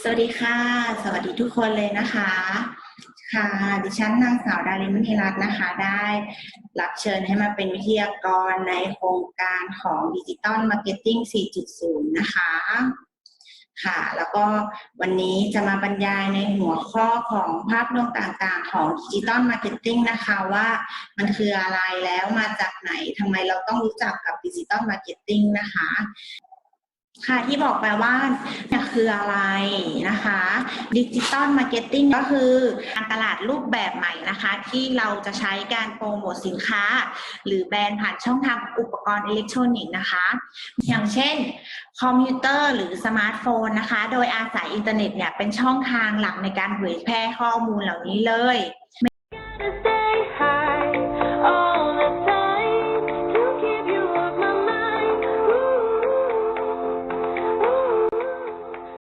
สวัสดีค่ะ สวัสดีทุกคนเลยนะคะ ค่ะ ดิฉันนางสาวดารินมินิรัตน์นะคะ ได้รับเชิญให้มาเป็นวิทยากรในโครงการของดิจิตอลมาร์เก็ตติ้ง 4.0 นะคะ ค่ะ แล้วก็วันนี้จะมาบรรยายในหัวข้อของภาพรวมต่างๆ ของดิจิตอลมาร์เก็ตติ้งนะคะว่ามันคืออะไรแล้วมาจากไหนทำไมเราต้องรู้จักกับดิจิตอลมาร์เก็ตติ้งนะคะค่ะที่บอกไปว่า คืออะไรนะคะดิจิตอลมาร์เก็ตติ้งก็คือการตลาดรูปแบบใหม่นะคะ ที่เราจะใช้การโปรโมทสินค้า หรือแบรนด์ผ่านช่องทางอุปกรณ์อิเล็กทรอนิกส์นะคะ อย่างเช่นคอมพิวเตอร์หรือสมาร์ทโฟนนะคะ โดยอาศัยอินเทอร์เน็ตเนี่ยเป็นช่องทางหลักในการเผยแพร่ข้อมูลเหล่านี้เลย